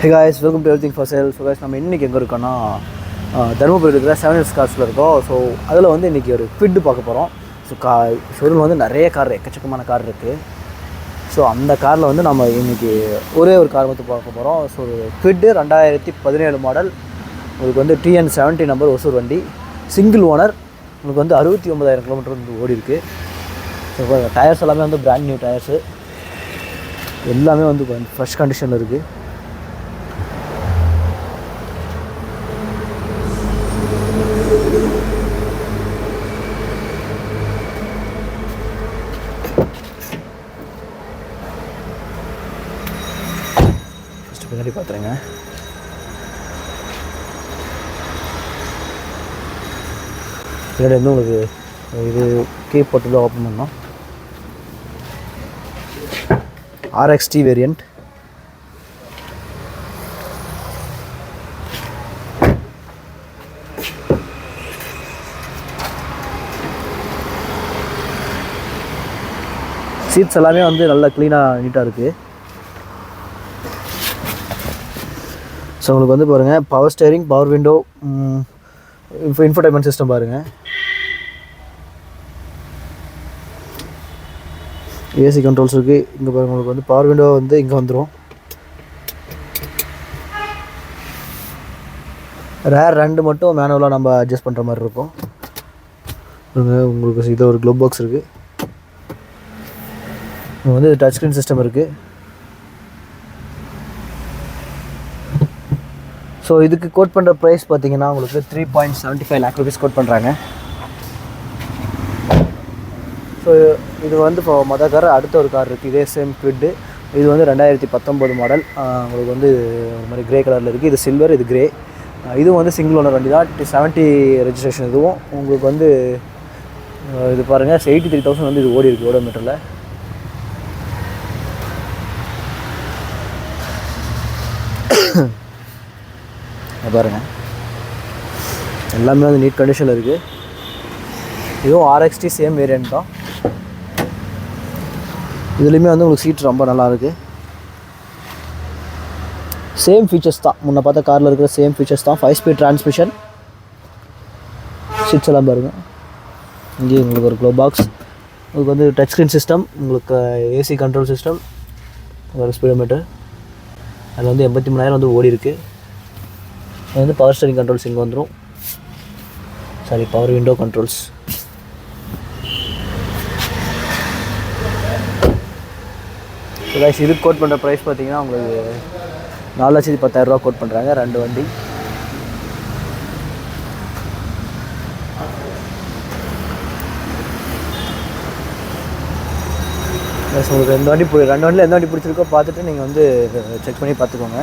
Hey guys welcome to everything for sale so guys நம்ம இன்றைக்கி எங்கே இருக்கோன்னா தருமபுரி இருக்கிற செவன் இயர்ஸ் கார்ஸில் இருக்கோம். ஸோ அதில் வந்து இன்றைக்கி ஒரு ஃபிட்டு பார்க்க போகிறோம் ஸோ கா ஷோரூமில் வந்து நிறைய கார் எக்கச்சக்கமான கார் இருக்குது ஸோ அந்த காரில் வந்து நம்ம இன்றைக்கி ஒரே ஒரு கார் மட்டும் பார்க்க போகிறோம் ஸோ ஃபிட்டு ரெண்டாயிரத்தி பதினேழு மாடல் உங்களுக்கு வந்து டிஎன் செவன்ட்டி நம்பர் ஒசூர் வண்டி. சிங்கிள் ஓனர் உங்களுக்கு வந்து அறுபத்தி ஒன்பதாயிரம் கிலோமீட்டர் வந்து ஓடி இருக்கு. ஸோ டயர்ஸ் எல்லாமே வந்து பிராண்ட் நியூ டயர்ஸு எல்லாமே வந்து ஃப்ரெஷ் கண்டிஷனில் இருக்குது பின்னாடி பார்த்துருங்க. பின்னாடி வந்து உங்களுக்கு இது கீ போட்டு தான் ஓப்பன் பண்ணோம் ஆர்எக்ஸ்டி வேரியண்ட் சீட்ஸ் எல்லாமே வந்து நல்லா க்ளீனாக நீட்டாக இருக்குது ஸோ உங்களுக்கு வந்து பாருங்கள் பவர் ஸ்டேரிங் பவர் விண்டோ இப்போ இன்ஃபர்டைன்மெண்ட் சிஸ்டம் பாருங்கள் ஏசி கண்ட்ரோல்ஸ் இருக்குது இங்கே பாருங்க உங்களுக்கு வந்து பவர் விண்டோ வந்து இங்கே வந்துடும் ரேர் ரெண்டு மட்டும் மேனுவலாக நம்ம அட்ஜஸ்ட் பண்ணுற மாதிரி இருக்கும். உங்களுக்கு இது ஒரு க்ளோப் பாக்ஸ் இருக்குது இங்கே வந்து டச் ஸ்க்ரீன் சிஸ்டம் இருக்குது ஸோ இதுக்கு கோட் பண்ணுற ப்ரைஸ் பார்த்தீங்கன்னா உங்களுக்கு three point seventy five lakh rupees quote பண்ணுறாங்க ஸோ இது வந்து இப்போ மொதல் கார் அடுத்த ஒரு கார் இருக்குது இதே சேம் ஃபிட்டு இது வந்து ரெண்டாயிரத்தி பத்தொம்போது மாடல் உங்களுக்கு வந்து ஒரு மாதிரி கிரே கலரில் இருக்குது இது சில்வர் இது கிரே இதுவும் வந்து சிங்கிள் ஓனர் வண்டி தான். செவன்ட்டி ரெஜிஸ்ட்ரேஷன் இதுவும். உங்களுக்கு வந்து இது பாருங்கள் எயிட்டி த்ரீ தௌசண்ட் வந்து இது ஓடி இருக்குது ஓடோமீட்டரில் மீட்டரில் பாருங்கள் எல்லாமே வந்து நீட் கண்டிஷனில் இருக்குது இதுவும் ஆர்எக்ஸ்டி சேம் வேரியன்ட் தான். இதுலேயுமே வந்து உங்களுக்கு சீட் ரொம்ப நல்லா இருக்குது சேம் ஃபீச்சர்ஸ் தான். முன்ன பார்த்த காரில் இருக்கிற சேம் ஃபீச்சர்ஸ் தான். ஃபைவ் ஸ்பீட் டிரான்ஸ்மிஷன் சீட்ஸ் எல்லாம் பாருங்கள் இங்கேயும் உங்களுக்கு ஒரு க்ளோ பாக்ஸ் உங்களுக்கு வந்து டச் ஸ்க்ரீன் சிஸ்டம் உங்களுக்கு ஏசி கண்ட்ரோல் சிஸ்டம் ஒரு ஸ்பீடோமீட்டர் அதில் வந்து எண்பத்தி மூணாயிரம் வந்து ஓடி இருக்குது இது வந்து பவர் ஸ்டரிங் கண்ட்ரோல்ஸ் இங்கே வந்துடும் sorry power window controls so guys இதுக்கு கோட் பண்ணுற ப்ரைஸ் பார்த்தீங்கன்னா உங்களுக்கு நாலு லட்சத்தி பத்தாயிரரூபா கோட் பண்ணுறாங்க ரெண்டு வண்டி. Guys, உங்களுக்கு ரெண்டு வண்டி ரெண்டு வண்டியில் எந்த வண்டி பிடிச்சிருக்கோ பார்த்துட்டு நீங்கள் வந்து செக் பண்ணி பார்த்துக்கோங்க.